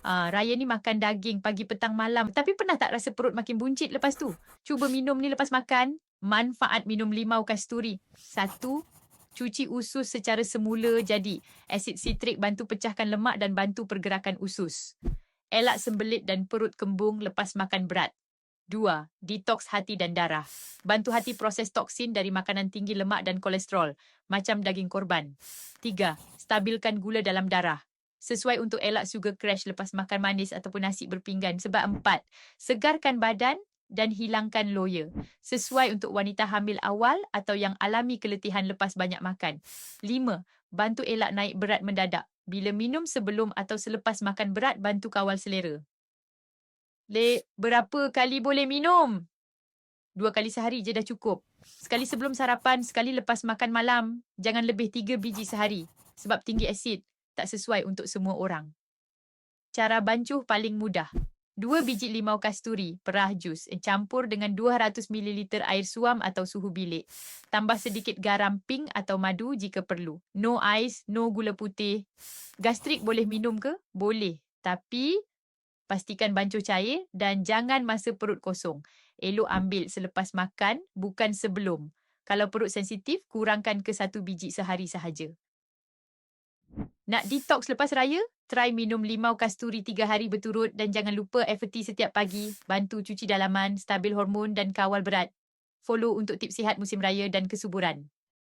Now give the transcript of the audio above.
Ah, Raya ni makan daging pagi petang malam. Tapi pernah tak rasa perut makin buncit lepas tu? Cuba minum ni lepas makan. Manfaat minum limau kasturi. Satu, cuci usus secara semula jadi. Asid sitrik bantu pecahkan lemak dan bantu pergerakan usus. Elak sembelit dan perut kembung lepas makan berat. Dua, detoks hati dan darah. Bantu hati proses toksin dari makanan tinggi lemak dan kolesterol, macam daging korban. Tiga, stabilkan gula dalam darah. Sesuai untuk elak sugar crash lepas makan manis ataupun nasi berpinggan. Sebab empat, segarkan badan dan hilangkan loya. Sesuai untuk wanita hamil awal atau yang alami keletihan lepas banyak makan. Lima, bantu elak naik berat mendadak. Bila minum sebelum atau selepas makan berat, bantu kawal selera. Le, berapa kali boleh minum? Dua kali sehari je dah cukup. Sekali sebelum sarapan, sekali lepas makan malam. Jangan lebih tiga biji sehari. Sebab tinggi asid tak sesuai untuk semua orang. Cara bancuh paling mudah. Dua biji limau kasturi, perah jus, campur dengan 200 ml air suam atau suhu bilik. Tambah sedikit garam pink atau madu jika perlu. No ais, no gula putih. Gastrik boleh minum ke? Boleh. Tapi pastikan bancuh cair dan jangan masa perut kosong. Elok ambil selepas makan, bukan sebelum. Kalau perut sensitif, kurangkan ke satu biji sehari sahaja. Nak detox lepas raya? Try minum limau kasturi tiga hari berturut dan jangan lupa FT setiap pagi. Bantu cuci dalaman, stabil hormon dan kawal berat. Follow untuk tips sihat musim raya dan kesuburan.